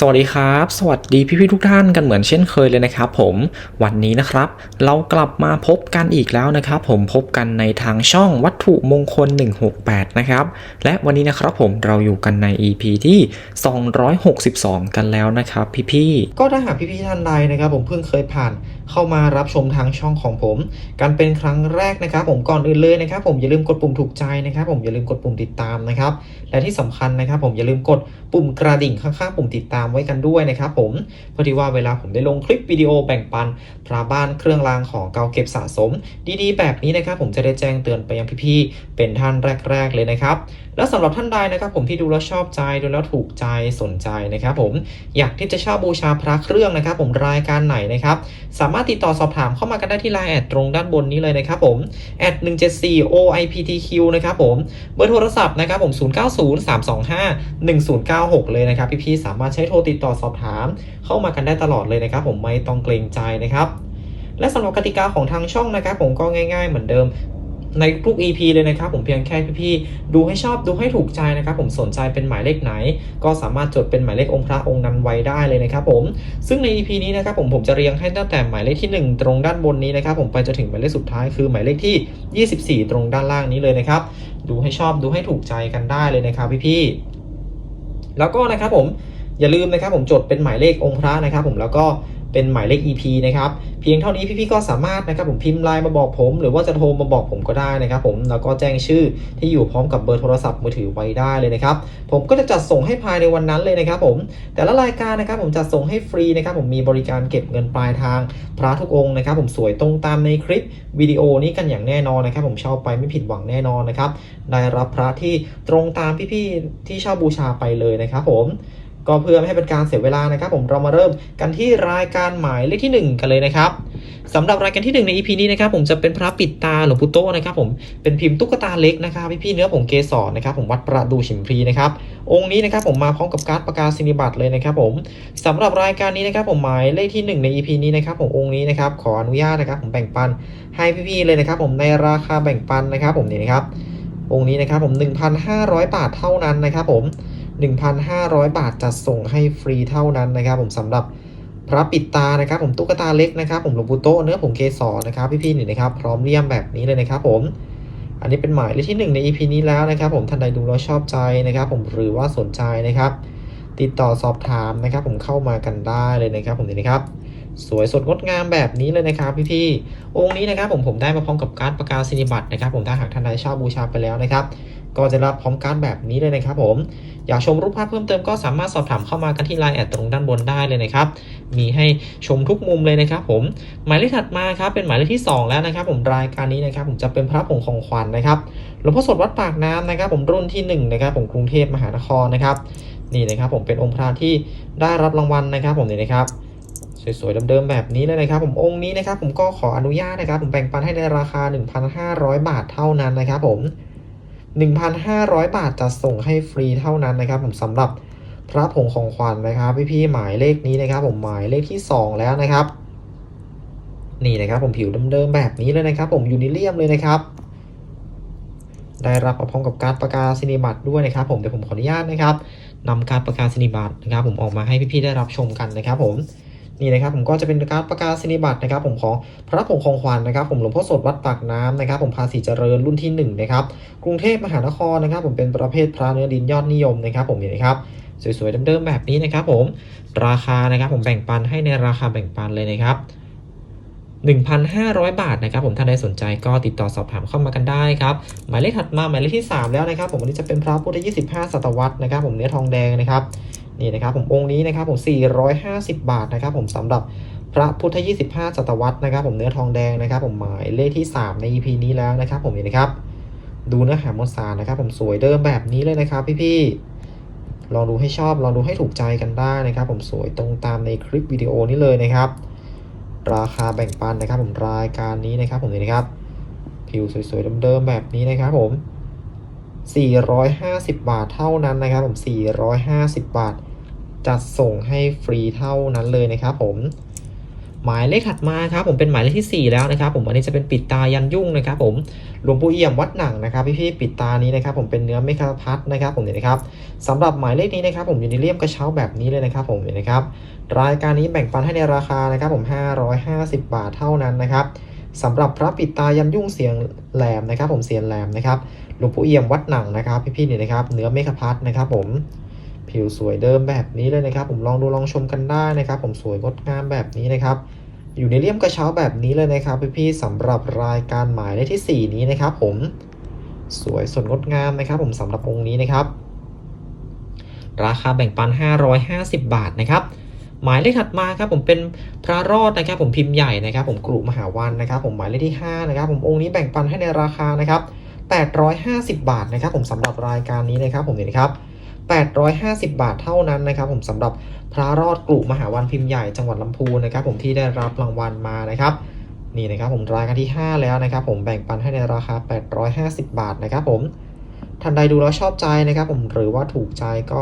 สวัสดีครับ สวัสดีพี่ๆทุกท่านกันเหมือนเช่นเคยเลยนะครับผมวันนี้นะครับ เรากลับมาพบกันอีกแล้วนะครับ ผมพบกันในทางช่องวัตถุมงคล 168 นะครับ และวันนี้นะครับผมเราอยู่กันใน EP ที่ 262 กันแล้วนะครับพี่ๆก็ถ้าหากพี่ๆท่านใดนะครับ ผมเพิ่งเคยผ่าน เข้ามารับชมทางช่องของผม กันเป็นครั้งแรกนะครับ ผมก่อนอื่นเลยนะครับ ผมอย่าลืมกดปุ่มถูกใจนะครับ ผมอย่าลืมกดปุ่มติดตามนะครับ และที่สำคัญนะครับ ผมอย่าลืมกดปุ่มกระดิ่งข้างๆปุ่มติดตามไว้กันด้วยนะครับ ผมเพื่อที่ว่าเวลาผมได้ลงคลิปวิดีโอแบ่งปันพระบ้านเครื่องรางของเก่าเก็บสะสม ดีๆ แบบนี้นะครับ ผมจะได้แจ้งเตือนไปยังพี่ๆเป็นท่านแรก ๆ เลยนะครับ และสำหรับท่านใดนะครับผมที่ดูแล้วชอบใจดูแล้วถูกใจสนใจนะครับผมอยากที่จะเช่าบูชาพระเครื่องนะครับ ผมรายการไหนนะครับสามารถติดต่อสอบถามเข้ามากันได้ที่ไลน์แอดตรงด้านบนนี้เลยนะครับผมแอด174 OIPTQ นะครับผมเบอร์โทรศัพท์นะครับผม 0903251096 เลยนะครับพี่ๆสามารถใช้โทรติดต่อสอบถาม เข้ามากันได้ตลอดเลยนะครับ ผมไม่ต้องเกรงใจนะครับและสำหรับกติกาของทางช่องนะครับผมก็ง่ายๆเหมือนเดิม ในทุก EP เลยนะครับผมเพียงแค่พี่ๆดูให้ชอบดูให้ถูกใจนะครับผมสนใจเป็นหมายเลขไหน ก็สามารถจดเป็นหมายเลของค์พระองค์นั้นไว้ได้เลยนะครับผมซึ่งใน EP นี้นะครับผมผมจะเรียงให้ตั้งแต่หมายเลขที่ 1 ตรงด้านบนนี้นะครับผมไปจนถึงหมายเลขสุดท้ายคือหมายเลขที่ 24 ตรงด้านล่างนี้เลยนะครับดูให้ชอบดูให้ถูกใจกันได้เลยนะครับพี่ๆแล้วก็นะครับผมอย่าลืมนะครับผมจดเป็นหมายเลของค์พระนะครับผมแล้วก็ เป็นหมายเลข EP นะครับ เพียงเท่านี้พี่ๆก็สามารถนะครับผมพิมพ์ไลน์มาบอกผม หรือว่าจะโทรมาบอกผมก็ได้นะครับผมแล้วก็แจ้งชื่อที่อยู่พร้อมกับเบอร์โทรศัพท์มือถือไว้ได้เลยนะครับผมก็จะจัดส่งให้ภายในวันนั้นเลยนะครับผมแต่ละรายการนะครับผมจะส่งให้ฟรีนะครับผมมีบริการเก็บเงินปลายทาง พระทุกองค์นะครับผมสวยตรงตามในคลิปวิดีโอนี้กันอย่างแน่นอนนะครับ ผมเช่าไปไม่ผิดหวังแน่นอนนะครับได้รับพระที่ตรงตามพี่ๆที่เช่าบูชาไปเลยนะครับผม ก็เพื่อไม่ให้เป็นการเสียเวลานะครับ ผมเรามาเริ่มกันที่รายการหมายเลขที่ 1 กันเลยนะครับสำหรับรายการที่ 1 ใน EP นี้นะครับผมจะเป็นพระปิดตาหลวงปู่โตนะครับผมเป็นพิมพ์ตุ๊กตาเล็กนะครับพี่ๆเนื้อผงเกสรนะครับผมวัดประดูฉิมพรีนะครับองค์นี้นะครับผมมาพร้อมกับการ์ดประกาศนีบัตรเลยนะครับผมสำหรับรายการนี้นะครับผมหมายเลขที่ 1 ใน EP นี้นะครับผมองค์นี้นะครับขออนุญาตนะครับผมแบ่งปันให้พี่ๆเลยนะครับ ผมในราคาแบ่งปันนะครับ ผมนี่นะครับองค์นี้นะครับผม 1,500 บาทเท่านั้นนะครับผม 1,500 บาทจัดส่งให้ฟรีเท่านั้นนะครับผมสำหรับพระปิดตานะครับ ผมตุ๊กตาเล็กนะครับ ผมหลวงปู่โตเนื้อผงเกสรนะครับพี่ๆนี่นะครับ พร้อมเลี่ยมแบบนี้เลยนะครับ ผม อันนี้เป็นหมายเลขที่ 1 ใน EP นี้แล้วนะครับ ผมท่านใดดูแล้วชอบใจนะครับ ผมหรือว่าสนใจนะครับ ติดต่อสอบถามนะครับ ผมเข้ามากันได้เลยนะครับ ผมนี่นะครับ สวยสดงดงามแบบนี้เลยนะครับ พี่ๆองค์นี้นะครับ ผมผมได้มาพร้อมกับการ์ดประกาศนียบัตรนะครับ ผมถ้าหากท่านใดช่าบูชาไปแล้วนะครับ ก็จะรับพร้อมการ์ดแบบนี้เลยนะครับผมอยากชมรูปภาพเพิ่มเติมก็สามารถสอบถามเข้ามากันที่ไลน์แอดตรงด้านบนได้เลยนะครับ มีให้ชมทุกมุมเลยนะครับ ผม หมายเลขถัดมาครับเป็นหมายเลขที่ 2 แล้วนะครับ ผมรายการนี้นะครับ ผมจะเป็นพระผงของขวัญนะครับหลวงพ่อสดวัดปากน้ำนะครับ ผมรุ่นที่ 1 นะครับ ผมกรุงเทพมหานครนะครับนี่นะครับ ผมเป็นองค์พระที่ได้รับรางวัลนะครับ ผมนี่นะครับสวยๆเดิมๆแบบนี้เลยนะครับ ผมองค์นี้นะครับ ผมก็ขออนุญาตนะครับ ผมแบ่งปันให้ในราคา 1,500 บาทเท่านั้นนะครับ ผม 1,500 บาทจะส่งให้ฟรีเท่านั้นนะครับ ผมสำหรับพระผงของขวัญนะครับ พี่ๆหมายเลขนี้นะครับ ผมหมายเลขที่ 2 แล้วนะครับ นี่นะครับ ผมผิวเดิมๆแบบนี้เลยนะครับ ผมยูนิเลียมเลยนะครับ ได้รับมาพร้อมกับการประกาศนียบัตด้วยนะครับ ผมเดี๋ยวผมขออนุญาตนะครับนำการประกาศนียบัตนะครับ ผมออกมาให้พี่ๆได้รับชมกันนะครับ ผม นี่นะครับผมก็จะเป็นการประกาศนียบัตรนะครับ ผมของพระผงของขวัญนะครับ ผมหลวงพ่อสดวัดปากน้ำนะครับ ผมภาษีเจริญรุ่นที่หนึ่งนะครับกรุงเทพมหานครนะครับ ผมเป็นประเภทพระเนื้อดินยอดนิยมนะครับ ผมนี่นะครับสวยๆเดิมๆแบบนี้นะครับ ผมราคานะครับ ผมแบ่งปันให้ในราคาแบ่งปันเลยนะครับ1,500 บาทนะครับผมท่าใดสนใจก็ติดต่อสอบถามเข้ามากันได้ครับหมายเลขถัดมาหมายเลขที่ 3 แล้วนะครับ ผมอันนี้จะเป็นพระพุทธ25 ศตวรรษนะครับ ผมเนื้อทองแดงนะครับ นี่นะครับผมองค์นี้นะครับผม 450 บาทนะครับผมสำหรับพระพุทธ 25 ศตวรรษนะครับผมเนื้อทองแดงนะครับผมหมายเลขที่ 3 ใน EP นี้แล้วนะครับผมนี่นะครับ ดูเนื้อหามวลสารนะครับผมสวยเดิมแบบนี้เลยนะครับพี่ๆลองดูให้ชอบลองดูให้ถูกใจกันได้นะครับผมสวยตรงตามในคลิปวิดีโอนี้เลยนะครับราคาแบ่งปันนะครับผมรายการนี้นะครับผมนี่นะครับ ผิวสวยๆเดิมๆแบบนี้นะครับผม450 บาทเท่านั้นนะครับผม450 บาท จัดส่งให้ฟรีเท่านั้นเลยนะครับผมหมายเลขถัดมาครับผมเป็นหมายเลขที่ 4 แล้วนะครับ ผมอันนี้จะเป็นปิดตายันยุ่งนะครับผมหลวงปู่เอี่ยมวัดหนังนะครับพี่ๆปิดตานี้นะครับ ผมเป็นเนื้อเมฆพัดนะครับ ผมเนี่ยนะครับสำหรับหมายเลขนี้นะครับ ผมอยู่ในเลี่ยมกระเช้าแบบนี้เลยนะครับ ผมเนี่ยนะครับ รายการนี้แบ่งปันให้ในราคานะครับ ผม 550 บาทเท่านั้นนะครับสำหรับพระปิดตายันยุ่งเสียงแหลมนะครับ ผมเสียงแหลมนะครับหลวงปู่เอี่ยมวัดหนังนะครับ พี่ๆเนี่ยนะครับ เนื้อเมฆพัดนะครับ ผม ผิวสวยเดิมแบบนี้เลยนะครับ ผมลองดูลองชมกันได้นะครับ ผมสวยงดงามแบบนี้นะครับอยู่ในเลี่ยมกระเช้าแบบนี้เลยนะครับพี่ๆสำหรับรายการหมายเลขที่ 4 นี้นะครับ ผมสวยสดงดงามนะครับ ผมสำหรับองค์นี้นะครับ ราคาแบ่งปัน 550 บาทนะครับ หมายเลขถัดมาครับ ผมเป็นพระรอดนะครับ ผมพิมพ์ใหญ่นะครับ ผมกรุมหาวันนะครับ ผมหมายเลขที่ 5 นะครับ ผมองค์นี้แบ่งปันให้ในราคานะครับ850 บาทนะครับ ผมสำหรับรายการนี้นะครับ ผมนี่นะครับ 850 บาทเท่านั้นนะครับ ผมสำหรับพระรอดกลุ่มมหาวันพิมพ์ใหญ่จังหวัดลำพูนนะครับ ผมที่ได้รับรางวัลมานะครับนี่นะครับผมรายการที่ 5 แล้วนะครับ ผมแบ่งปันให้ในราคา 850 บาทนะครับ ผมท่านใดดูแล้วชอบใจนะครับ ผมหรือว่าถูกใจก็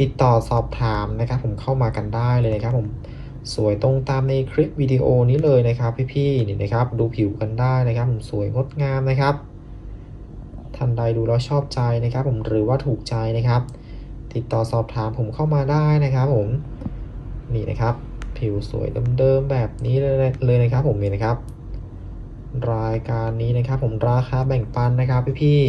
ติดต่อสอบถามนะครับ ผมเข้ามากันได้เลยนะครับ ผมสวยตรงตามในคลิปวิดีโอนี้เลยนะครับ พี่ๆนี่นะครับ ดูผิวกันได้นะครับ ผมสวยงดงามนะครับท่านใดดูแล้วชอบใจนะครับ ผมหรือว่าถูกใจนะครับ ติดต่อสอบถามผมเข้ามาได้นะครับผมนี่นะครับผิวสวยเดิมๆแบบนี้เลยเลยนะครับผมนี่นะครับ รายการนี้นะครับ ผมราคาแบ่งปันนะครับพี่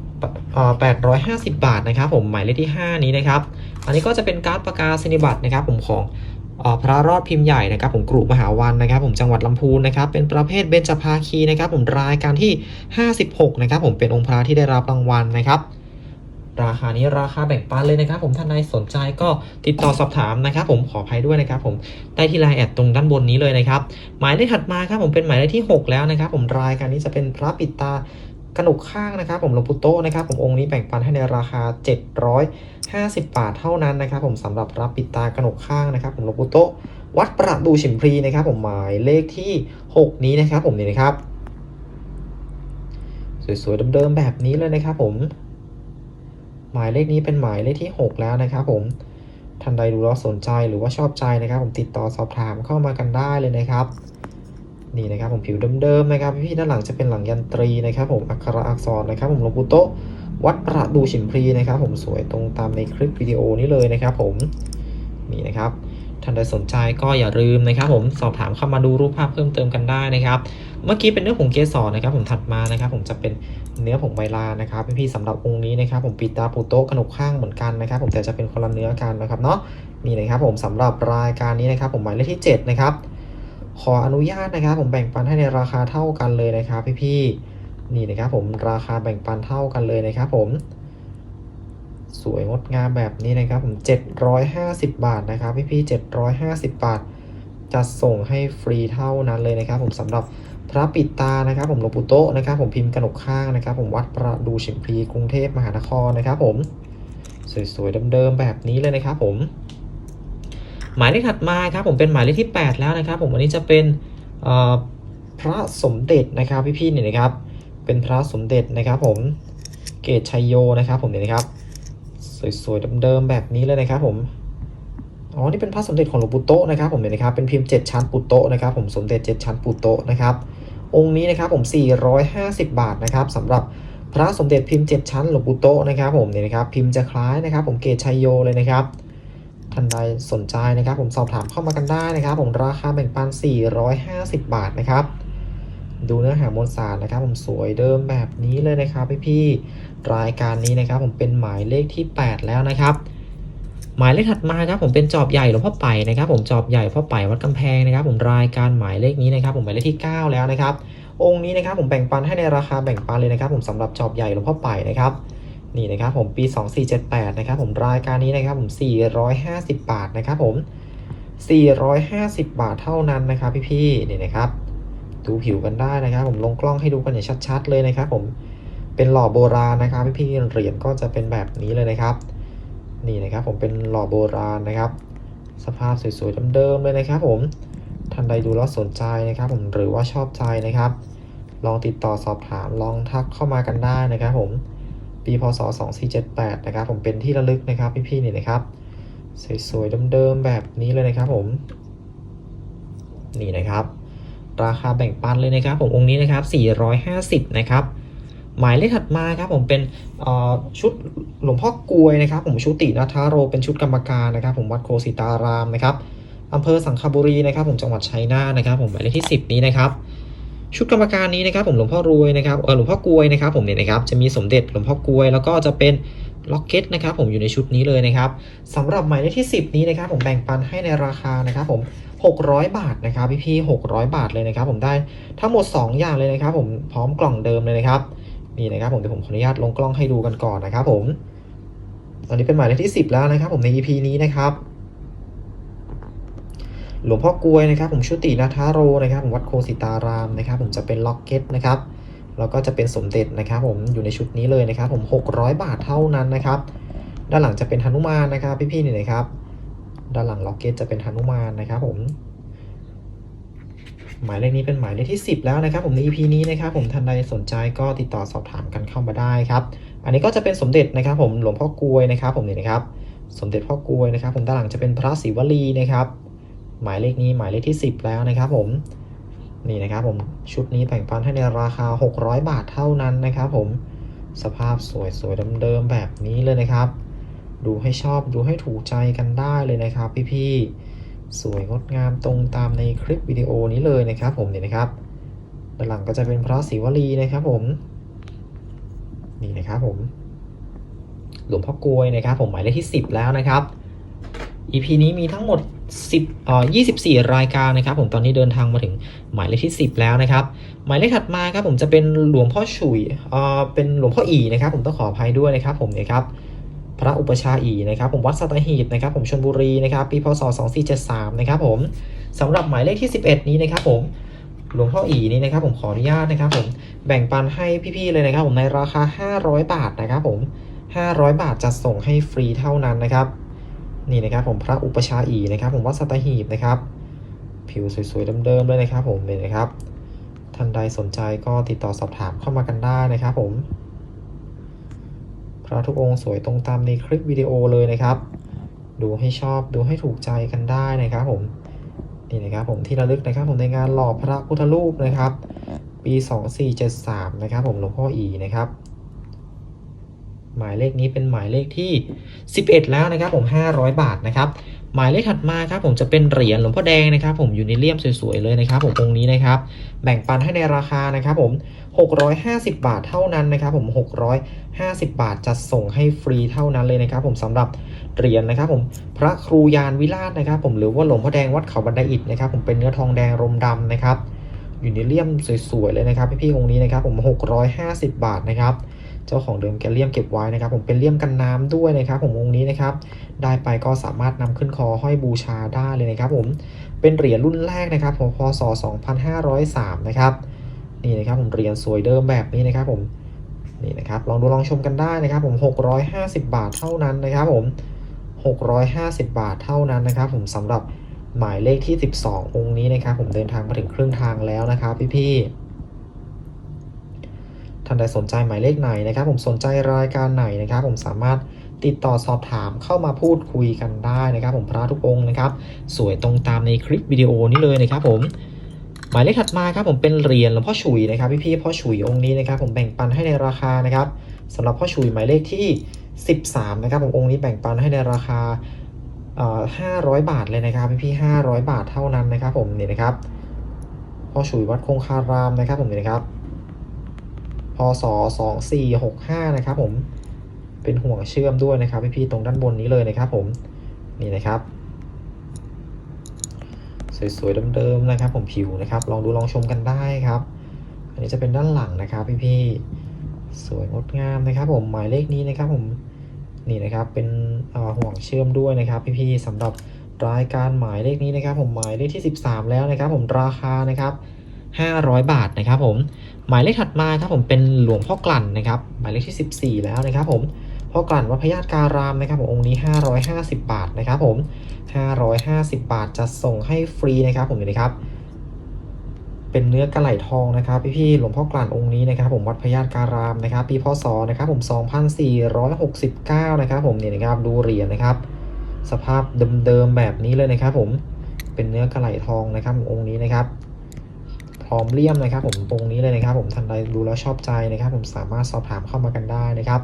ๆแปดร้อยห้าสิบบาทนะครับ ผมหมายเลขที่ 5 นี้นะครับ อันนี้ก็จะเป็นการ์ดประกาศนียบัตนะครับ ผมของเอ่อพระรอดพิมพ์ใหญ่นะครับ ผมกรุมหาวันนะครับ ผมจังหวัดลำพูนนะครับ เป็นประเภทเบญจภาคีนะครับ ผมรายการที่ 56 นะครับ ผมเป็นองค์พระที่ได้รับรางวัลนะครับ ราคานี้ราคาแบ่งปันเลยนะครับ ผมท่านใดสนใจก็ติดต่อสอบถามนะครับ ผมขออภัยด้วยนะครับ ผมได้ที่ไลน์แอดตรงด้านบนนี้เลยนะครับ หมายเลขถัดมาครับผมเป็นหมายเลขที่ 6 แล้วนะครับ ผมรายการนี้จะเป็นพระปิดตากระหนกข้างนะครับ ผมหลวงปู่โตะนะครับผมองค์นี้แบ่งปันให้ในราคา 750 บาทเท่านั้นนะครับ ผมสำหรับพระปิดตากระหนกข้างนะครับ ผมหลวงปู่โตะวัดประดูฉิมพลีนะครับ ผมหมายเลขที่ 6 นี้นะครับ ผมนี่นะครับสวยๆเดิมๆแบบนี้เลยนะครับ ผม หมายเลขนี้เป็นหมายเลขที่ 6 แล้วนะครับผมท่านใดดูแล้วสนใจหรือว่าชอบใจนะครับ ผมติดต่อสอบถามเข้ามากันได้เลยนะครับ นี่นะครับผมผิวเดิมๆนะครับพี่ด้านหลังจะเป็นหลังยันตรีนะครับ ผมอักขระอักษรนะครับ ผมหลวงปู่โตะวัดประดูฉิมพรีนะครับ ผมสวยตรงตามในคลิปวิดีโอนี้เลยนะครับ ผมนี่นะครับ ท่านใดสนใจก็อย่าลืมนะครับ ผมสอบถามเข้ามาดูรูปภาพเพิ่มเติมกันได้นะครับ เมื่อกี้เป็นเนื้อผงเกสรนะครับ ผมถัดมานะครับ ผมจะเป็นเนื้อผงใบลานะครับพี่ๆสำหรับองค์นี้นะครับ ผมปิดตาปูโต๊ะกระหนกข้างเหมือนกันนะครับ ผมแต่จะเป็นคนละเนื้อกันนะครับเนาะนี่นะครับ ผมสำหรับรายการนี้นะครับ ผมหมายเลขที่ 7 นะครับ ขออนุญาตนะครับ ผมแบ่งปันให้ในราคาเท่ากันเลยนะครับ พี่ๆนี่นะครับ ผมราคาแบ่งปันเท่ากันเลยนะครับ ผม สวยงดงามแบบนี้นะครับผม 750 บาทนะครับ พี่ๆ750 บาทจะส่งให้ฟรีเท่านั้นเลยนะครับ ผมสำหรับพระปิดตานะครับ ผมหลวงปู่โตนะครับผมพิมพ์กระหนกข้างนะครับ ผมวัดประดูฉิมพลีกรุงเทพมหานครนะครับ ผมสวยๆเดิมๆแบบนี้เลยนะครับ ผม หมายเลขถัดมาครับ ผมเป็นหมายเลขที่ 8 แล้วนะครับ ผมวันนี้จะเป็นพระสมเด็จนะครับพี่ๆเนี่ยนะครับ เป็นพระสมเด็จนะครับ ผมเกตชัยโยนะครับ ผมเนี่ยนะครับ สวยๆเดิมๆแบบนี้เลยนะครับผมอ๋อ นี่เป็นพระสมเด็จของหลวงปู่โตนะครับผมเห็นนะครับ เป็นพิมพ์ 7 ชั้นปุโตนะครับ ผมสมเด็จ 7 ชั้นปุโตนะครับ องค์นี้นะครับผม 450 บาทนะครับสำหรับพระสมเด็จพิมพ์ 7 ชั้นหลวงปู่โตนะครับผมเนี่ยนะครับ พิมพ์จะคล้ายนะครับ ผมเกตชัยโยเลยนะครับ ท่านใดสนใจนะครับ ผมสอบถามเข้ามากันได้นะครับ ผมราคาแบ่งปัน 450 บาทนะครับ ดูเนื้อหามวลสารนะครับ ผมสวยเดิมแบบนี้เลยนะครับพี่ๆ รายการนี้นะครับ ผมเป็นหมายเลขที่ 8 แล้วนะครับ หมายเลขถัดมาครับผมเป็นจอบใหญ่หลวงพ่อไปนะครับ ผมจอบใหญ่พ่อไปวัดกำแพงนะครับ ผมรายการหมายเลขนี้นะครับ ผมหมายเลขที่ 9 แล้วนะครับ องค์นี้นะครับผมแบ่งปันให้ในราคาแบ่งปันเลยนะครับ ผมสำหรับจอบใหญ่หลวงพ่อไปนะครับนี่นะครับผมปี 2478นะครับผมรายการนี้นะครับผม450 บาทนะครับผม 450 บาทเท่านั้นนะครับพี่ๆนี่นะครับ ดูผิวกันได้นะครับ ผมลงกล้องให้ดูกันอย่างชัด ๆ เลยนะครับ ผม เป็นหล่อโบราณนะครับพี่ๆเหรียญก็จะเป็นแบบนี้เลยนะครับ นี่นะครับผมเป็นหล่อโบราณนะครับ สภาพสวยๆเดิมๆเลยนะครับ ผมท่านใดดูแล้วสนใจนะครับ ผมหรือว่าชอบใจนะครับ ลองติดต่อสอบถามลองทักเข้ามากันได้นะครับ ผมปีพศ 2478 นะครับ ผมเป็นที่ระลึกนะครับ พี่ๆนี่นะครับสวยๆเดิมๆแบบนี้เลยนะครับ ผม นี่นะครับ ราคาแบ่งปันเลยนะครับ ผมองค์นี้นะครับ 450 นะครับ หมายเลขถัดมาครับผมเป็นชุดหลวงพ่อกวยนะครับ ผมชุตินาทาโรเป็นชุดกรรมการนะครับ ผมวัดโคสิตารามนะครับอำเภอสังขบุรีนะครับ ผมจังหวัดชัยนาทนะครับ ผมหมายเลขที่ 10 นี้นะครับ ชุดกรรมการนี้นะครับผมหลวงพ่อรวยนะครับเออหลวงพ่อกวยนะครับ ผมเนี่ยนะครับจะมีสมเด็จหลวงพ่อกวย แล้วก็จะเป็นล็อกเก็ตนะครับผมอยู่ในชุดนี้เลยนะครับสำหรับหมายเลขที่ 10 นี้นะครับ ผมแบ่งปันให้ในราคานะครับผม600 บาทนะครับพี่พี่ๆ600 บาทเลยนะครับ ผมได้ทั้งหมด 2 อย่างเลยนะครับ ผมพร้อมกล่องเดิมเลยนะครับ นี่นะครับผมเดี๋ยวผมขออนุญาตลงกล้องให้ดูกันก่อนนะครับผม ตอนนี้เป็นหมายเลขที่ 10 แล้วนะครับ ผมใน EP นี้นะครับ หลวงพ่อกลวยนะครับ ผมชุตินาทาโรนะครับผมวัดโคสิตารามนะครับ ผมจะเป็นล็อกเก็ตนะครับแล้วก็จะเป็นสมเด็จนะครับ ผมอยู่ในชุดนี้เลยนะครับ ผม 600 บาทเท่านั้นนะครับ ด้านหลังจะเป็นหนุมานนะครับ พี่ๆนี่นะครับ ด้านหลังล็อกเก็ตจะเป็นหนุมานนะครับ ผม หมายเลขนี้เป็นหมายเลขที่ 10 แล้วนะครับ ผมใน EP นี้นะครับ ผมท่านใดสนใจก็ติดต่อสอบถามกันเข้ามาได้ครับ อันนี้ก็จะเป็นสมเด็จนะครับผมหลวงพ่อกลวยนะครับ ผมนี่นะครับ สมเด็จพ่อกลวยนะครับ ผมด้านหลังจะเป็นพระศิวลีนะครับ หมายเลขนี้หมายเลขที่ 10 แล้วนะครับ ผมนี่นะครับ ผมชุดนี้แบ่งปันให้ในราคา 600 บาทเท่านั้นนะครับ ผมสภาพสวยๆเดิมๆแบบนี้เลยนะครับ ดูให้ชอบดูให้ถูกใจกันได้เลยนะครับ พี่ๆ สวยงดงามตรงตามในคลิปวิดีโอนี้เลยนะครับ ผมเนี่ยนะครับด้านหลังก็จะเป็นพระศิวลีนะครับผม นี่นะครับผม หลวงพ่อกลวยนะครับ ผมหมายเลขที่ 10 แล้วนะครับ EP นี้มีทั้งหมด 10เอ่อ24 รายการนะครับ ผมตอนนี้เดินทางมาถึงหมายเลขที่ 10 แล้วนะครับ หมายเลขถัดมาครับผมจะเป็นหลวงพ่อฉุยเอ่อเป็นหลวงพ่ออีนะครับ ผมต้องขออภัยด้วยนะครับ ผมเนี่ยครับ พระอุปชาอีนะครับผมวัดสัตหีบนะครับผมชลบุรีนะครับปีพศ 2473 นะครับผมสำหรับหมายเลขที่ 11 นี้นะครับผมหลวงพ่ออีนี่นะครับผมขออนุญาตนะครับผมแบ่งปันให้พี่ๆเลยนะครับ ผมในราคา 500 บาทนะครับผม 500 บาทจะส่งให้ฟรีเท่านั้นนะครับนี่นะครับผมพระอุปชาอีนะครับ ผมวัดสัตหีบนะครับ ผิวสวยๆเดิมๆเลยนะครับ ผมเลยนะครับท่านใดสนใจก็ติดต่อสอบถามเข้ามากันได้นะครับผม พระทุกองค์สวยตรงตามในคลิปวิดีโอเลยนะครับ ดูให้ชอบดูให้ถูกใจกันได้นะครับผมนี่นะครับผมที่ระลึกนะครับผมในงานหล่อพระพุทธรูปนะครับ ปี 2473 นะครับผมหลวงพ่ออีนะครับ หมายเลขนี้เป็นหมายเลขที่ 11 แล้วนะครับผม 500 บาทนะครับ หมายเลขถัดมาครับผมจะเป็นเหรียญหลวงพ่อแดงนะครับ ผมอยู่ในเลี่ยมสวยๆเลยนะครับ ผมองค์นี้นะครับ แบ่งปันให้ในราคานะครับผม 650 บาทเท่านั้นนะครับผม 650 บาทจะส่งให้ฟรีเท่านั้นเลยนะครับผมสำหรับเหรียญนะครับผมพระครูยานวิราชนะครับผมหรือว่าหลวงพ่อแดงวัดเขาบันไดอิฐนะครับผมเป็นเนื้อทองแดงรมดำนะครับอยู่ในเลี่ยมสวยๆเลยนะครับพี่ๆองค์นี้นะครับผม650 บาทนะครับเจ้าของเดิมแกเลี่ยมเก็บไว้นะครับ ผมเป็นเลี่ยมกันน้ำด้วยนะครับ ผมองค์นี้นะครับ ได้ไปก็สามารถนำขึ้นคอห้อยบูชาได้เลยนะครับ ผมเป็นเหรียญรุ่นแรกนะครับของพศ2503 นะครับ นี่นะครับผมเหรียญสวยเดิมแบบนี้นะครับผมนี่นะครับลองดูลองชมกันได้นะครับผม 650 บาทเท่านั้นนะครับผม 650 บาทเท่านั้นนะครับ ผมสำหรับหมายเลขที่ 12 องค์นี้นะครับ ผมเดินทางมาถึงครึ่งทางแล้วนะครับ พี่ๆท่านใดสนใจหมายเลขไหนนะครับ ผมสนใจรายการไหนนะครับ ผมสามารถติดต่อสอบถามเข้ามาพูดคุยกันได้นะครับ ผมพระทุกองค์นะครับ สวยตรงตามในคลิปวิดีโอนี้เลยนะครับ ผม หมายเลขถัดมาครับผมเป็นเหรียญหลวงพ่อฉุยนะครับพี่พี่พ่อฉุยองค์นี้นะครับผมแบ่งปันให้ในราคานะครับสำหรับพ่อฉุยหมายเลขที่ 13นะครับผมองค์นี้แบ่งปันให้ในราคาเอ่อ500บาทเลยนะครับพี่พี่ๆ500บาทเท่านั้นนะครับผมนี่นะครับพ่อฉุยวัดคงคารามนะครับผมนี่นะครับพศ2465นะครับผมเป็นห่วงเชื่อมด้วยนะครับพี่พี่ๆตรงด้านบนนี้เลยนะครับผมนี่นะครับ สวยๆเดิมๆนะครับ ผมผิวนะครับ ลองดูลองชมกันได้ครับ อันนี้จะเป็นด้านหลังนะครับพี่ๆสวยงดงามนะครับ ผมหมายเลขนี้นะครับ ผมนี่นะครับเป็นห่วงเชื่อมด้วยนะครับ พี่ๆสำหรับรายการหมายเลขนี้นะครับ ผมหมายเลขที่ 13 แล้วนะครับ ผมราคานะครับ500 บาทนะครับ ผมหมายเลขถัดมาครับผมเป็นหลวงพ่อกลั่นนะครับ หมายเลขที่ 14 แล้วนะครับ ผม พ่อกลั่นวัดพญาตการามนะครับผมองค์นี้ 550 บาทนะครับผม 550 บาทจะส่งให้ฟรีนะครับผมนี่นะครับ เป็นเนื้อกระไหลทองนะครับพี่ๆหลวงพ่อกลั่นองค์นี้นะครับ ผมวัดพญาตการามนะครับ ปีพศนะครับผม 2469 นะครับ ผมนี่นะครับดูเหรียญนะครับ สภาพเดิมๆแบบนี้เลยนะครับ ผมเป็นเนื้อกระไหลทองนะครับองค์นี้นะครับพร้อมเลี่ยมนะครับ ผมองค์นี้เลยนะครับ ผมท่านใดดูแล้วชอบใจนะครับ ผมสามารถสอบถามเข้ามากันได้นะครับ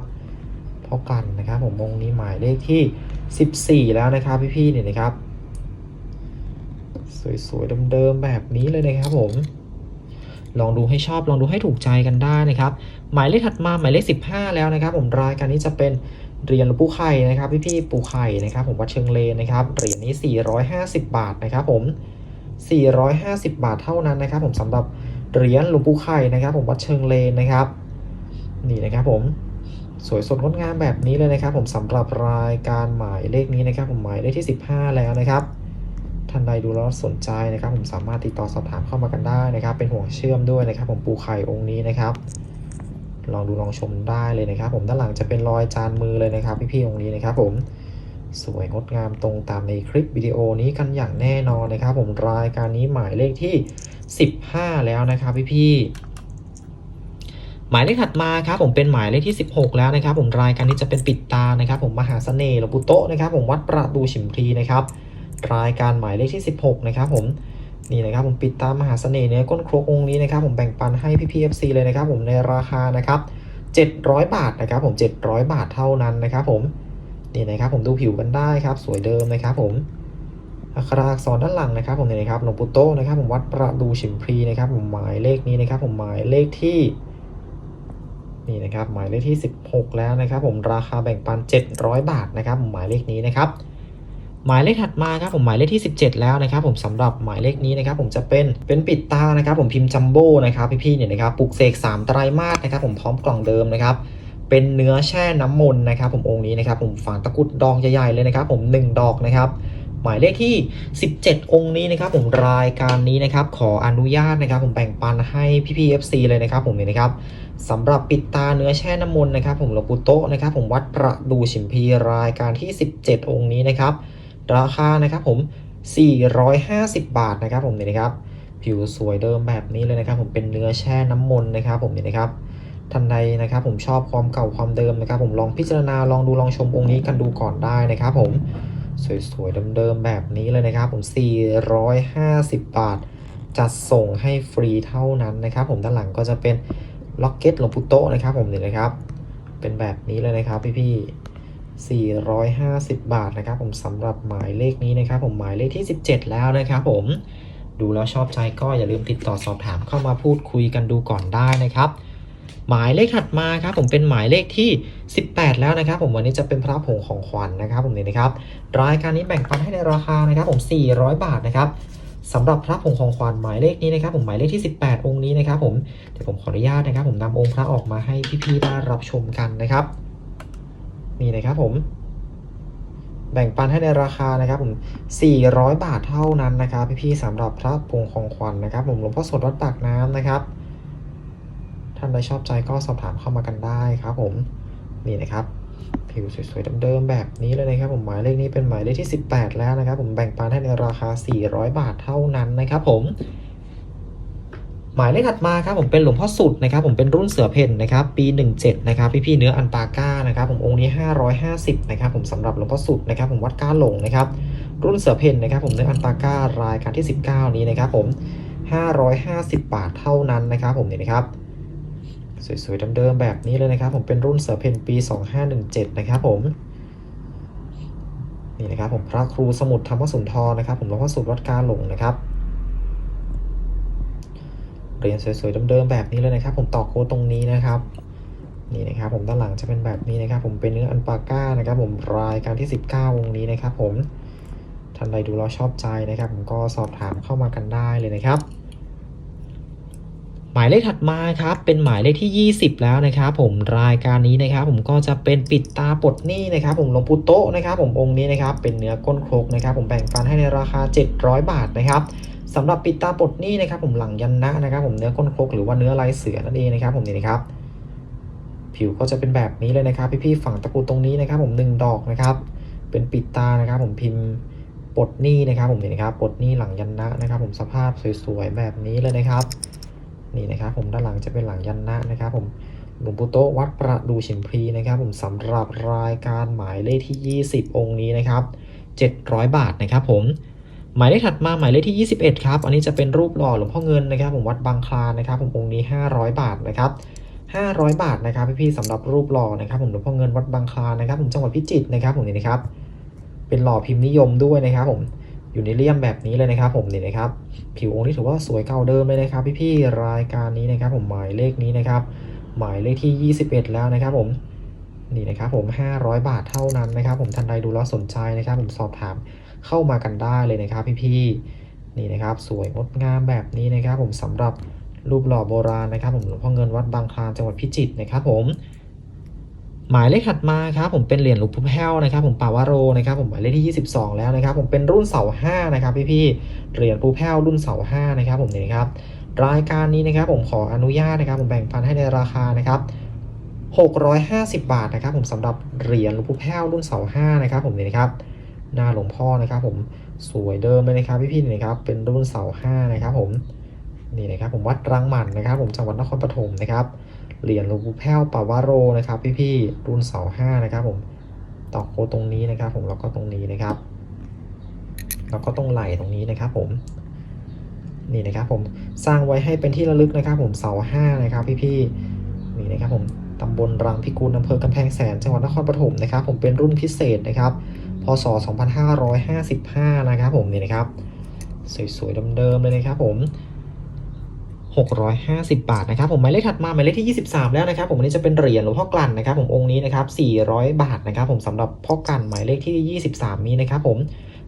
พ่อกลั่นนะครับ ผมองนี้หมายเลขที่ 14 แล้วนะครับพี่ๆเนี่ยนะครับ สวยๆเดิมๆแบบนี้เลยนะครับผมลองดูให้ชอบลองดูให้ถูกใจกันได้นะครับ หมายเลขถัดมาหมายเลข 15 แล้วนะครับ ผมรายการนี้จะเป็นเหรียญหลวงปู่ไข่นะครับพี่ๆปู่ไข่นะครับ ผมวัดเชิงเลนนะครับเหรียญนี้ 450 บาทนะครับ ผม 450 บาทเท่านั้นนะครับ ผมสำหรับเหรียญหลวงปู่ไข่นะครับ ผมวัดเชิงเลนนะครับ นี่นะครับผม สวยสดงดงามแบบนี้เลยนะครับ ผมสำหรับรายการหมายเลขนี้นะครับ ผมหมายเลขที่ 15 แล้วนะครับท่านใดดูแล้วสนใจนะครับ ผมสามารถติดต่อสอบถามเข้ามากันได้นะครับ เป็นห่วงเชื่อมด้วยนะครับ ผมปูไข่องค์นี้นะครับ ลองดูลองชมได้เลยนะครับ ผมด้านหลังจะเป็นรอยจานมือเลยนะครับ พี่ๆองค์นี้นะครับ ผมสวยงดงามตรงตามในคลิปวิดีโอนี้กันอย่างแน่นอนนะครับ ผมรายการนี้หมายเลขที่ 15 แล้วนะครับ พี่ๆ หมายเลขถัดมาครับผมเป็นหมายเลขที่ 16 แล้วนะครับ ผมรายการนี้จะเป็นปิดตานะครับ ผมมหาเสน่ห์หลวงปู่โตนะครับผมวัดประดูฉิมพลีนะครับรายการหมายเลขที่ 16 นะครับ ผมนี่นะครับผมปิดตามหาเสน่ห์เนื้อก้นครกองค์นี้นะครับ ผมแบ่งปันให้พี่พีเอฟซีเลยนะครับ ผมในราคานะครับ700 บาทนะครับผม700 บาทเท่านั้นนะครับ ผมนี่นะครับผมดูผิวกันได้ครับ สวยเดิมนะครับ ผมอักระอักษรด้านหลังนะครับ ผมนี่นะครับหลวงปู่โตนะครับ ผมวัดประดูฉิมพลีนะครับ ผมหมายเลขนี้นะครับ ผมหมายเลขที่ นี่นะครับหมายเลขที่ 16 แล้วนะครับผมราคาแบ่งปัน 700 บาทนะครับหมายเลขนี้นะครับหมายเลขถัดมาครับผมหมายเลขที่ 17 แล้วนะครับผมสำหรับหมายเลขนี้นะครับผมจะเป็นเป็นปิดตานะครับผมพิมพ์จัมโบ้นะครับพี่ๆเนี่ยนะครับปลุกเสก3ไตรมาสนะครับผมพร้อมกล่องเดิมนะครับเป็นเนื้อแช่น้ำมนต์นะครับผมองค์นี้นะครับผมฝังตะกุดดองใหญ่ๆเลยนะครับผม1ดอกนะครับ หมายเลขที่ 17 องค์นี้นะครับ ผมรายการนี้นะครับ ขออนุญาตนะครับ ผมแบ่งปันให้พี่ๆ FC เลยนะครับผมเนี่ยนะครับสำหรับปิดตาเนื้อแช่น้ำมนต์นะครับ ผมหลวงปู่โตะนะครับ ผมวัดประดูฉิมพีรายการที่ 17 องค์นี้นะครับ ราคานะครับผม 450 บาทนะครับ ผมเนี่ยนะครับ ผิวสวยเดิมแบบนี้เลยนะครับ ผมเป็นเนื้อแช่น้ำมนต์นะครับ ผมเนี่ยนะครับท่านใดนะครับผมชอบความเก่าความเดิมนะครับ ผมลองพิจารณาลองดูลองชมองค์นี้กันดูก่อนได้นะครับ ผม สวยๆเดิมๆแบบนี้เลยนะครับ ผม 450 บาท จัดส่งให้ฟรีเท่านั้นนะครับ ผมด้านหลังก็จะเป็นล็อกเก็ตหลวงปู่โตนะครับ ผมเนี่ยนะครับ เป็นแบบนี้เลยนะครับพี่ๆ450 บาทนะครับ ผมสำหรับหมายเลขนี้นะครับ ผมหมายเลขที่ 17 แล้วนะครับผมดูแล้วชอบใจก็อย่าลืมติดต่อสอบถามเข้ามาพูดคุยกันดูก่อนได้นะครับ หมายเลขถัดมาครับผมเป็นหมายเลขที่ 18 แล้วนะครับ ผมวันนี้จะเป็นพระผงของขวัญนะครับ ผมนี่นะครับรายการนี้แบ่งปันให้ในราคานะครับ ผม 400 บาทนะครับสำหรับพระผงของขวัญหมายเลขนี้นะครับ ผมหมายเลขที่ 18 องค์นี้นะครับ ผมเดี๋ยวผมขออนุญาตนะครับ ผมนำองค์พระออกมาให้พี่ๆได้รับชมกันนะครับนี่นะครับผมแบ่งปันให้ในราคานะครับผม 400 บาทเท่านั้นนะครับ พี่ๆสำหรับพระผงของขวัญนะครับ ผมหลวงพ่อสดวัดปากน้ำนะครับ ท่านใดชอบใจก็สอบถามเข้ามากันได้ครับผมนี่นะครับผิวสวยๆเดิมๆแบบนี้เลยนะครับผมหมายเลขนี้เป็นหมายเลขที่ 18 แล้วนะครับ ผมแบ่งปันให้ในราคา 400 บาทเท่านั้นนะครับผม หมายเลขถัดมาครับผมเป็นหลวงพ่อสุดนะครับ ผมเป็นรุ่นเสือเพ่นนะครับ ปี 17 นะครับ พี่ๆเนื้ออันปาก้านะครับ ผมองค์นี้ 550 นะครับ ผมสำหรับหลวงพ่อสุดนะครับ ผมวัดก้าหลงนะครับ รุ่นเสือเพ่นนะครับ ผมเนื้ออันปาก้ารายการที่ 19 นี้นะครับ ผม 550 บาทเท่านั้นนะครับ ผมเนี่ยนะครับ สวยๆเดิมๆแบบนี้เลยนะครับผมเป็นรุ่นเสือเพนปี 2517 นะครับผมนี่นะครับผมพระครูสมุทรธรรมสุนทรนะครับ ผมหลวงพ่อสุดวัดกาหลงนะครับเรียญสวยๆเดิมๆแบบนี้เลยนะครับ ผมต่อโค้ดตรงนี้นะครับนี่นะครับผมด้านหลังจะเป็นแบบนี้นะครับ ผมเป็นเนื้ออันปาก้านะครับ ผมรายการที่ 19 วงนี้นะครับ ผมท่านใดดูแล้วชอบใจนะครับ ผมก็สอบถามเข้ามากันได้เลยนะครับ หมายเลขถัดมาครับเป็นหมายเลขที่ 20 แล้วนะครับผมรายการนี้นะครับผมก็จะเป็นปิดตาปลดหนี้นะครับผมลงปูโตะนะครับผมองค์นี้นะครับเป็นเนื้อก้นครกนะครับผมแบ่งปันให้ในราคา 700 บาทนะครับสำหรับปิดตาปลดหนี้นะครับผมหลังยันนะนะครับผมเนื้อก้นครกหรือว่าเนื้อลายเสือนั่นเองนะครับผมนี่นะครับผิวก็จะเป็นแบบนี้เลยนะครับ พี่ๆฝั่งตะกรุดตรงนี้นะครับ ผมหนึ่งดอกนะครับ เป็นปิดตานะครับ ผมพิมพ์ปลดหนี้นะครับ ผมนี่นะครับปลดหนี้หลังยันนะนะครับ ผมสภาพสวยๆแบบนี้เลยนะครับ นี่นะครับผมด้านหลังจะเป็นหลังยันนะนะครับผมหลวงปู่โตวัดประดูฉิมพีนะครับ ผมสำหรับรายการหมายเลขที่ 20 องค์นี้นะครับ700 บาทนะครับผมหมายเลขถัดมาหมายเลขที่ 21 ครับ อันนี้จะเป็นรูปหล่อหลวงพ่อเงินนะครับ ผมวัดบางคลานนะครับ ผมองค์นี้ 500 บาทนะครับ500 บาทนะครับพี่ๆสำหรับรูปหล่อนะครับ ผมหลวงพ่อเงินวัดบางคลานนะครับ ผมจังหวัดพิจิตรนะครับผมนี่นะครับ เป็นหล่อพิมพ์นิยมด้วยนะครับ ผม อยู่ในเลี่ยมแบบนี้เลยนะครับผมนี่นะครับ ผิวองค์นี้ถือว่าสวยเก่าเดิมเลยนะครับ พี่ๆรายการนี้นะครับ ผมหมายเลขนี้นะครับ หมายเลขที่ 21 แล้วนะครับ ผมนี่นะครับผม 500 บาทเท่านั้นนะครับ ผมท่านใดดูแล้วสนใจนะครับ ผมสอบถามเข้ามากันได้เลยนะครับ พี่ๆนี่นะครับ สวยงดงามแบบนี้นะครับ ผมสำหรับรูปหล่อโบราณนะครับ ผมหลวงพ่อเงินวัดบางคลานจังหวัดพิจิตรนะครับ ผม หมายเลขถัดมาครับผมเป็นเหรียญหลวงปู่แพ้วนะครับผมปาวโรนะครับผมหมายเลขที่ 22 แล้วนะครับผมเป็นรุ่นเสาห้านะครับพี่ๆเหรียญปู่แพ้วรุ่นเสาห้านะครับผมนี่นะครับรายการนี้นะครับผมขออนุญาตนะครับผมแบ่งปันให้ในราคานะครับ650 บาทนะครับผมสำหรับเหรียญหลวงปู่แพ้วรุ่นเสาห้านะครับผมนี่นะครับหน้าหลวงพ่อนะครับผมสวยเดิมเลยนะครับพี่ๆนี่นะครับเป็นรุ่นเสาห้านะครับผมนี่นะครับผมวัดรังหมันนะครับผมจังหวัดนครปฐมนะครับ เหรียญหลวงปู่แพ้วปาวาโรนะครับ พี่ๆรุ่นเสาห้านะครับผมตอกโคตรงนี้นะครับ ผมแล้วก็ตรงนี้นะครับ แล้วก็ตรงไหล่ตรงนี้นะครับผมนี่นะครับผมสร้างไว้ให้เป็นที่ระลึกนะครับ ผมเสาห้านะครับ พี่ๆนี่นะครับผมตำบลรังพิกุลอำเภอกำแพงแสนจังหวัดนครปฐมนะครับ ผมเป็นรุ่นพิเศษนะครับ พศ 2555 นะครับ ผมนี่นะครับ สวยๆเดิมๆเลยนะครับ ผม 650 บาทนะครับผมหมายเลขถัดมาหมายเลขที่ 23 แล้วนะครับผมอันนี้จะเป็นเหรียญหลวงพ่อกลั่นนะครับผมองค์นี้นะครับ400 บาทนะครับผมสำหรับพ่อกลั่นหมายเลขที่ 23 นี้นะครับผม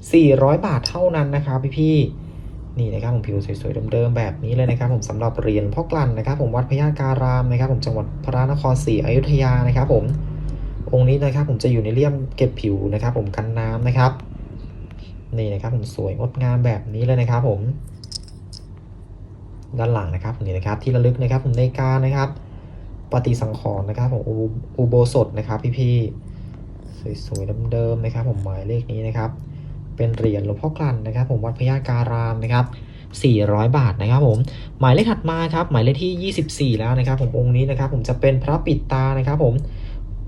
400 บาทเท่านั้นนะครับพี่ๆนี่นะครับผมผิวสวยๆเดิมๆแบบนี้เลยนะครับผมสำหรับเหรียญพ่อกลั่นนะครับผมวัดพญาการามนะครับผมจังหวัดพระนครศรีอยุธยานะครับผมองค์นี้นะครับผมจะอยู่ในเลี่ยมเก็บผิวนะครับผมกันน้ำนะครับ นี่นะครับผมสวยงดงามแบบนี้เลยนะครับผม ด้านหลังนะครับนี่นะครับที่ระลึกนะครับผมในการนะครับ ปฏิสังขรณ์นะครับผมอุอุโบสถนะครับ พี่ๆสวยๆเดิมๆนะครับ ผมหมายเลขนี้นะครับ เป็นเหรียญหลวงพ่อกลั่นนะครับ ผมวัดพญาการามนะครับ400 บาทนะครับผมหมายเลขถัดมาครับหมายเลขที่ 24 แล้วนะครับ ผมองค์นี้นะครับ ผมจะเป็นพระปิดตานะครับ ผม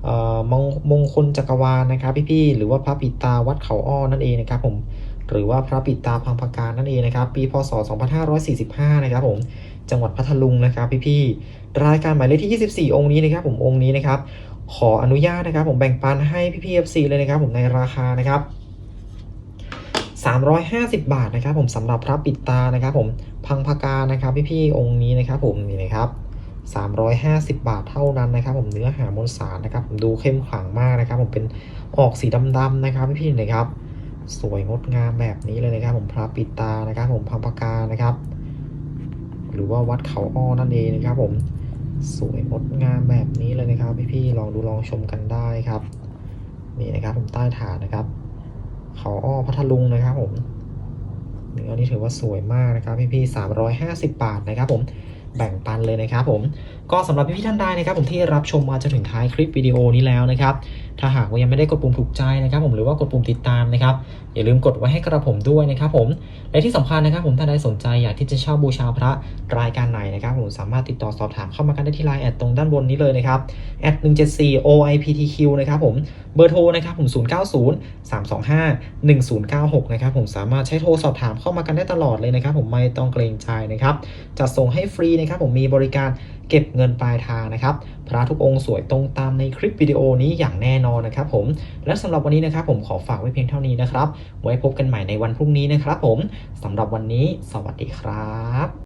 เอ่อมงมงคลจักรวาลนะครับ พี่ๆหรือว่าพระปิดตาวัดเขาอ้อนั่นเองนะครับ ผม หรือว่าพระปิดตาพังพการนั่นเองนะครับ ปีพศ 2545 นะครับผมจังหวัดพัทลุงนะครับพี่ๆรายการหมายเลขที่ 24 องค์นี้นะครับผมองค์นี้นะครับ ขออนุญาตนะครับผมแบ่งปันให้พี่ๆ FC เลยนะครับผมในราคานะครับ350 บาทนะครับผมสำหรับพระปิดตานะครับผมพังพการนะครับพี่ๆองค์นี้นะครับผมนี่นะครับ350 บาทเท่านั้นนะครับ ผมเนื้อหามวลสารนะครับผมดูเข้มขลังมากนะครับ ผมเป็นออกสีดำๆนะครับพี่ๆนะครับ สวยงดงามแบบนี้เลยนะครับ ผมพระปิดตานะครับ ผมพังพการนะครับ หรือว่าวัดเขาอ้อนั่นเองนะครับ ผมสวยงดงามแบบนี้เลยนะครับ พี่ๆลองดูลองชมกันได้ครับ นี่นะครับผมใต้ฐานนะครับ เขาอ้อพัทลุงนะครับ ผมเนื้อนี่ถือว่าสวยมากนะครับ พี่ๆสามร้อยห้าสิบบาทนะครับ ผมแบ่งปันเลยนะครับ ผม ก็สำหรับพี่ๆท่านใดนะครับผมที่รับชมมาจนถึงท้ายคลิปวิดีโอนี้แล้วนะครับถ้าหากว่ายังไม่ได้กดปุ่มถูกใจนะครับ ผมหรือว่ากดปุ่มติดตามนะครับอย่าลืมกดไว้ให้กระผมด้วยนะครับผมและที่สำคัญนะครับ ผมท่านใดสนใจอยากที่จะเช่าบูชาพระรายการไหนนะครับ ผมสามารถติดต่อสอบถามเข้ามากันได้ที่ไลน์แอดตรงด้านบนนี้เลยนะครับแอด174 OIPTQ นะครับผมเบอร์โทรนะครับผม090 325 1096นะครับผมสามารถใช้โทรสอบถามเข้ามากันได้ตลอดเลยนะครับ ผมไม่ต้องเกรงใจนะครับจะส่งให้ฟรีนะครับผมมีบริการเก็บเงินปลายทางนะครับ พระทุกองค์สวยตรงตามในคลิปวิดีโอนี้อย่างแน่นอนนะครับผม และสำหรับวันนี้นะครับผมขอฝากไว้เพียงเท่านี้นะครับ ไว้พบกันใหม่ในวันพรุ่งนี้นะครับผมสำหรับวันนี้ สวัสดีครับ